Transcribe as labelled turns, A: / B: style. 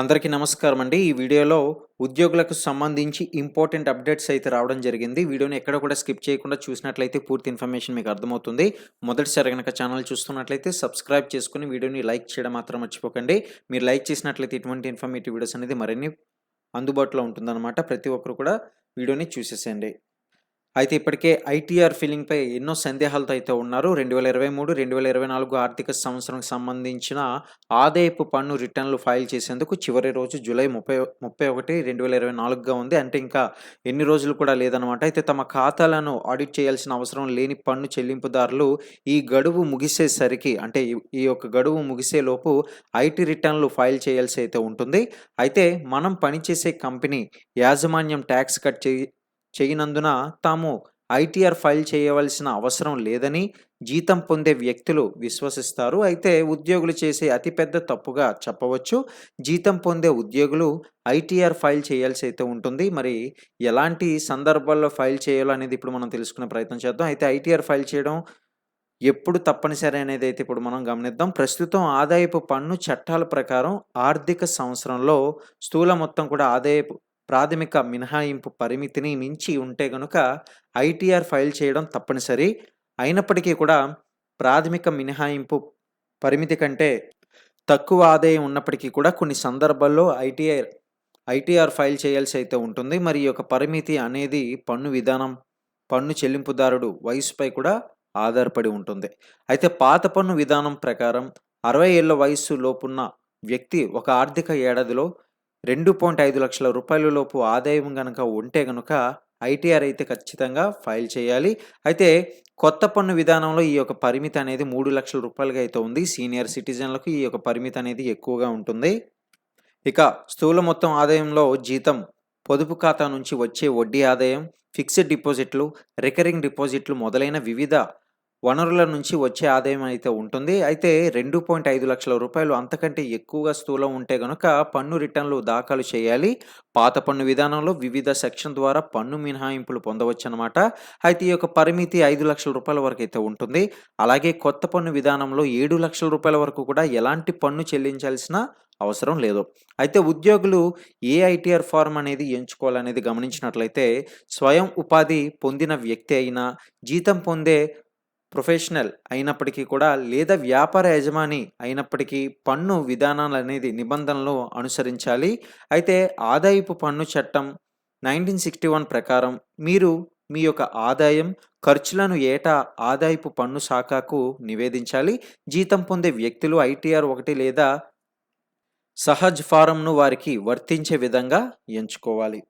A: అందరికీ నమస్కారం అండి. ఈ వీడియోలో ఉద్యోగులకు సంబంధించి ఇంపార్టెంట్ అప్డేట్స్ అయితే రావడం జరిగింది. వీడియోని ఎక్కడ కూడా స్కిప్ చేయకుండా చూసినట్లయితే పూర్తి ఇన్ఫర్మేషన్ మీకు అర్థమవుతుంది. మొదటిసారి కనుక ఛానల్ చూస్తున్నట్లయితే సబ్స్క్రైబ్ చేసుకుని వీడియోని లైక్ చేయడం మాత్రం మర్చిపోకండి. మీరు లైక్ చేసినట్లయితే ఇటువంటి ఇన్ఫర్మేటివ్ వీడియోస్ అనేది మరిన్ని అందుబాటులో ఉంటుందన్నమాట. ప్రతి ఒక్కరు కూడా వీడియోని చూసేసేయండి. అయితే ఇప్పటికే ఐటీఆర్ ఫిల్లింగ్పై ఎన్నో సందేహాలతో అయితే ఉన్నారు. రెండు వేల ఇరవై మూడు రెండు వేల ఇరవై నాలుగు ఆర్థిక సంవత్సరం సంబంధించిన ఆదాయపు పన్ను రిటర్న్లు ఫైల్ చేసేందుకు చివరి రోజు జూలై ముప్పై ముప్పై ఒకటి రెండు వేల ఇరవై నాలుగుగా ఉంది. అంటే ఇంకా ఎన్ని రోజులు కూడా లేదనమాట అయితే తమ ఖాతాలను ఆడిట్ చేయాల్సిన అవసరం లేని పన్ను చెల్లింపుదారులు ఈ గడువు ముగిసేసరికి అంటే ఈ- యొక్క గడువు ముగిసేలోపు ఐటీ రిటర్న్లు ఫైల్ చేయాల్సి అయితే ఉంటుంది. అయితే మనం పనిచేసే కంపెనీ యాజమాన్యం ట్యాక్స్ కట్ చేయి చేయనందున తాము ఐటీఆర్ ఫైల్ చేయవలసిన అవసరం లేదని జీతం పొందే వ్యక్తులు విశ్వసిస్తారు. అయితే ఉద్యోగులు చేసే అతిపెద్ద తప్పుగా చెప్పవచ్చు. జీతం పొందే ఉద్యోగులు ఐటీఆర్ ఫైల్ చేయాల్సి అయితే ఉంటుంది. మరి ఎలాంటి సందర్భాల్లో ఫైల్ చేయాలో అనేది ఇప్పుడు మనం తెలుసుకునే ప్రయత్నం చేద్దాం. అయితే ఐటీఆర్ ఫైల్ చేయడం ఎప్పుడు తప్పనిసరి అనేది అయితే ఇప్పుడు మనం గమనిద్దాం. ప్రస్తుతం ఆదాయపు పన్ను చట్టాల ప్రకారం ఆర్థిక సంవత్సరంలో స్థూల మొత్తం కూడా ఆదాయపు ప్రాథమిక మినహాయింపు పరిమితిని మించి ఉంటే గనుక ఐటీఆర్ ఫైల్ చేయడం తప్పనిసరి. అయినప్పటికీ కూడా ప్రాథమిక మినహాయింపు పరిమితి కంటే తక్కువ ఆదాయం ఉన్నప్పటికీ కూడా కొన్ని సందర్భాల్లో ఐటీఆర్ ఐటీఆర్ ఫైల్ చేయాల్సి అయితే ఉంటుంది. మరి యొక్క పరిమితి అనేది పన్ను విధానం పన్ను చెల్లింపుదారుడు వయసుపై కూడా ఆధారపడి ఉంటుంది. అయితే పాత పన్ను విధానం ప్రకారం అరవై ఏళ్ళ వయస్సు లోపున్న వ్యక్తి ఒక ఆర్థిక ఏడాదిలో రెండు పాయింట్ ఐదు లక్షల రూపాయల లోపు ఆదాయం గనక ఉంటే గనుక ఐటీఆర్ అయితే ఖచ్చితంగా ఫైల్ చేయాలి. అయితే కొత్త పన్ను విధానంలో ఈ యొక్క పరిమితి అనేది మూడు లక్షల రూపాయలుగా అయితే ఉంది. సీనియర్ సిటిజన్లకు ఈ యొక్క పరిమితి అనేది ఎక్కువగా ఉంటుంది. ఇక స్థూల మొత్తం ఆదాయంలో జీతం పొదుపు ఖాతా నుంచి వచ్చే వడ్డీ ఆదాయం ఫిక్స్డ్ డిపాజిట్లు రికరింగ్ డిపాజిట్లు మొదలైన వివిధ వనరుల నుంచి వచ్చే ఆదాయం అయితే ఉంటుంది. అయితే రెండు పాయింట్ ఐదు లక్షల రూపాయలు అంతకంటే ఎక్కువగా స్థూలం ఉంటే గనుక పన్ను రిటర్న్లు దాఖలు చేయాలి. పాత పన్ను విధానంలో వివిధ సెక్షన్ ద్వారా పన్ను మినహాయింపులు పొందవచ్చు అనమాట అయితే ఈ యొక్క పరిమితి ఐదు లక్షల రూపాయల వరకు అయితే ఉంటుంది. అలాగే కొత్త పన్ను విధానంలో ఏడు లక్షల రూపాయల వరకు కూడా ఎలాంటి పన్ను చెల్లించాల్సిన అవసరం లేదు. అయితే ఉద్యోగులు ఏ ఐటీఆర్ ఫార్మ్ అనేది ఎంచుకోవాలనేది గమనించినట్లయితే స్వయం ఉపాధి పొందిన వ్యక్తి అయినా జీతం పొందే ప్రొఫెషనల్ అయినప్పటికీ కూడా లేదా వ్యాపార యజమాని అయినప్పటికీ పన్ను విధానాలు అనేది నిబంధనలు అనుసరించాలి. అయితే ఆదాయపు పన్ను చట్టం నైన్టీన్ సిక్స్టీ వన్ ప్రకారం మీరు మీ యొక్క ఆదాయం ఖర్చులను ఏటా ఆదాయపు పన్ను శాఖకు నివేదించాలి. జీతం పొందే వ్యక్తులు ఐటీఆర్ ఒకటి లేదా సహజ్ ఫారంను వారికి వర్తించే విధంగా ఎంచుకోవాలి.